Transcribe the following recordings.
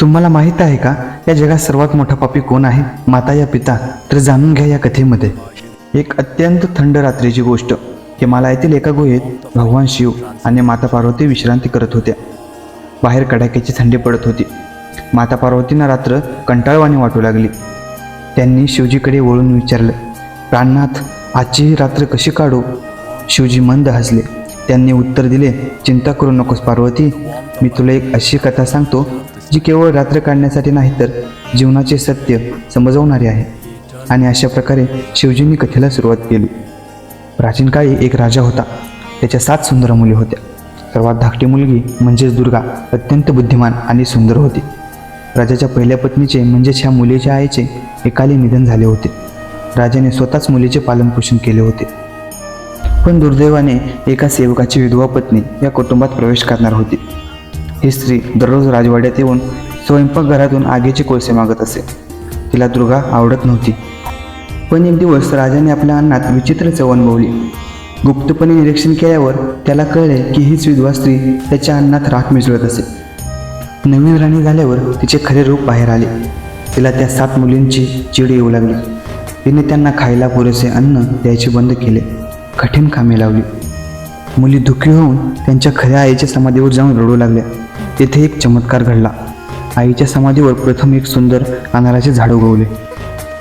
तुम्हाला माहीत आहे का या जगात सर्वात मोठा पापी कोण आहे? माता या पिता. तर जाणून घ्या या कथेमध्ये. एक अत्यंत थंड रात्रीची गोष्ट. हिमालयातील एका गुहेत भगवान शिव आणि माता पार्वती विश्रांती करत होत्या. बाहेर कडाक्याची थंडी पडत होती. माता पार्वतींना रात्र कंटाळवाणी वाटू लागली. त्यांनी शिवजीकडे वळून विचारलं प्राणनाथ आजची ही रात्र कशी काढू? शिवजी मंद हसले. त्यांनी उत्तर दिले चिंता करू नकोस पार्वती. मी तुला एक अशी कथा सांगतो जी केवळ रात्र काढण्यासाठी नाही तर जीवनाचे सत्य समजवणारी आहे. आणि अशा प्रकारे शिवजींनी कथेला सुरुवात केली. प्राचीन काळी एक राजा होता. त्याच्या सात सुंदर मुली होत्या. सर्वात धाकटी मुलगी म्हणजेच दुर्गा अत्यंत बुद्धिमान आणि सुंदर होती. राजाच्या पहिल्या पत्नीचे म्हणजेच ह्या मुलीच्या आईचे एकाली निधन झाले होते. राजाने स्वतःच मुलीचे पालनपोषण केले होते. पण दुर्दैवाने एका सेवकाची विधवा पत्नी या कुटुंबात प्रवेश करणार होती. ही स्त्री दररोज राजवाड्यात येऊन स्वयंपाकघरातून आगीचे कोळसे मागत असे. तिला दुर्गा आवडत नव्हती. पण एक दिवस राजाने आपल्या अन्नात विचित्र चव अनुभवली गुप्तपणे निरीक्षण केल्यावर त्याला कळले की हीच विधवा स्त्री त्याच्या अन्नात राख मिसळत असे. नवीन राणी झाल्यावर तिचे खरे रूप बाहेर आले. तिला त्या सात मुलींची चिड येऊ लागली. तिने त्यांना खायला पुरेसे अन्न द्यायचे बंद केले. कठीण कामे लावली. मुली दुःखी होऊन त्यांच्या खऱ्या आईच्या समाधीवर जाऊन रडू लागल्या. तेथे एक चमत्कार घडला. आईच्या समाधीवर प्रथम एक सुंदर अनाराचे झाड उगवले.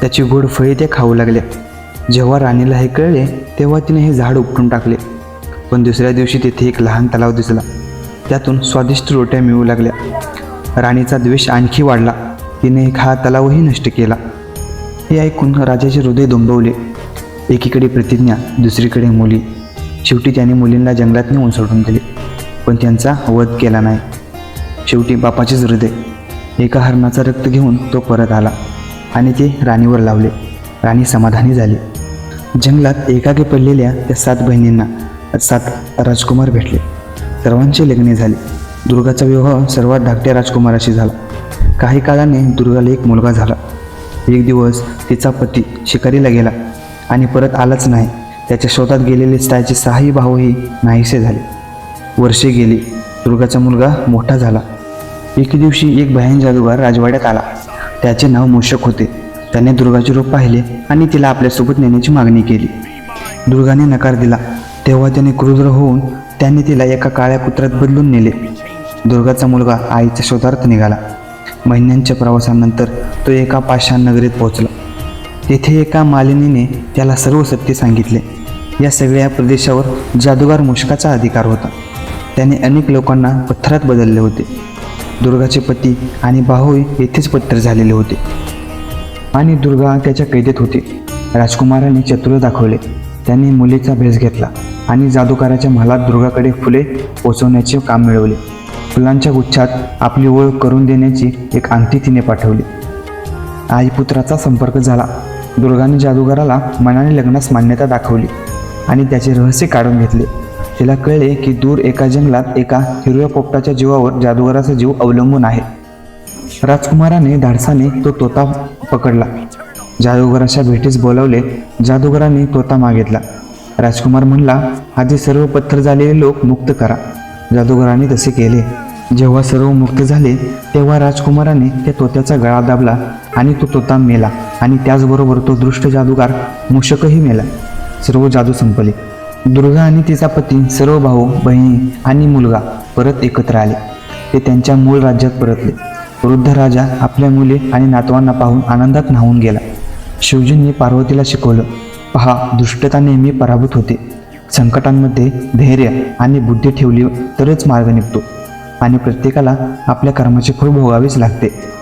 त्याची गोड फळे त्या खाऊ लागल्या. जेव्हा राणीला हे कळले तेव्हा तिने हे झाड उपटून टाकले. पण दुसऱ्या दिवशी तेथे एक लहान तलाव दिसला. त्यातून स्वादिष्ट रोट्या मिळू लागल्या. राणीचा द्वेष आणखी वाढला. तिने एक हा तलावही नष्ट केला. हे ऐकून राजाचे हृदय दुंबवले. एकीकडे प्रतिज्ञा दुसरीकडे मुली. शेवटी त्याने मुलींना जंगलात नेऊन सोडून दिले. पण त्यांचा वध केला नाही. शेवटी बापाचेच हृदय. एका हरणाचा रक्त घेऊन तो परत आला आणि ते राणीवर लावले. राणी समाधानी झाली. जंगलात एकाकी पडलेल्या त्या सात बहिणींना सात राजकुमार भेटले. सर्वांचे लग्ने झाले. दुर्गाचा विवाह सर्वात धाकट्या राजकुमाराशी झाला. काही काळाने दुर्गाला एक मुलगा झाला. एक दिवस तिचा पती शिकारीला गेला आणि परत आलाच नाही. त्याच्या शोधात गेलेले त्याचे सहाही भाऊही नाहीसे झाले. वर्षे गेली. दुर्गाचा मुलगा मोठा झाला. एके दिवशी एक भयान जादूगार राजवाड्यात आला. त्याचे नाव मूषक होते. त्याने दुर्गाचे रूप पाहिले आणि तिला आपल्यासोबत नेण्याची मागणी केली. दुर्गाने नकार दिला. तेव्हा त्याने क्रुद्र होऊन त्याने तिला एका काळ्या कुत्र्यात बदलून नेले. दुर्गाचा मुलगा आईच्या शोधार्थ निघाला. महिन्यांच्या प्रवासानंतर तो एका पाषाण नगरीत पोहोचला. तेथे एका मालिनीने त्याला सर्व सत्य सांगितले. या सगळ्या प्रदेशावर जादूगार मुष्काचा अधिकार होता. त्याने अनेक लोकांना पत्थरात बदलले होते. दुर्गाचे पती आणि भाऊ येथेच पत्र झालेले होते. आणि दुर्गा त्याच्या कैदेत होती. राजकुमाराने चतुर दाखवले. त्यांनी मुलीचा भेस घेतला आणि जादूकाराच्या महालात दुर्गाकडे फुले पोचवण्याचे काम मिळवले. फुलांच्या गुच्छात आपली ओळख करून देण्याची एक अंगठी तिने पाठवली. आईपुत्राचा संपर्क झाला. दुर्गाने जादूगाराला मनाने लग्नास मान्यता दाखवली आणि त्याचे रहस्य काढून घेतले. तिला कळले की दूर एका जंगलात एका हिरव्या पोपटाच्या जीवावर जादूगाराचा जीव अवलंबून आहे. राजकुमाराने धाडसाने तो तोता पकडला. जादूगराच्या भेटीस बोलावले जादूगराने तोता मागितला. राजकुमार म्हणला आधी सर्व पत्थर झालेले लोक मुक्त करा. जादूगराने तसे केले. जेव्हा सर्व मुक्त झाले तेव्हा राजकुमाराने त्या तोत्याचा गळा दाबला आणि तो तोता मेला आणि त्याचबरोबर तो दृष्ट जादूगार मूषकही मेला. सर्व जादू संपले. दुर्गा आणि तिचा पती सर्व भाऊ बहिणी आणि मुलगा परत एकत्र आले. ते त्यांच्या मूळ राज्यात परतले. वृद्ध राजा आपल्या मुली आणि नातवांना पाहून आनंदात न्हावून गेला. शिवजींनी पार्वतीला शिकवलं पहा दुष्टता नेहमी पराभूत होते. संकटांमध्ये धैर्य आणि बुद्धी ठेवली तरच मार्ग निघतो आणि प्रत्येकाला आपल्या कर्माचे फळ भोगावेच लागते.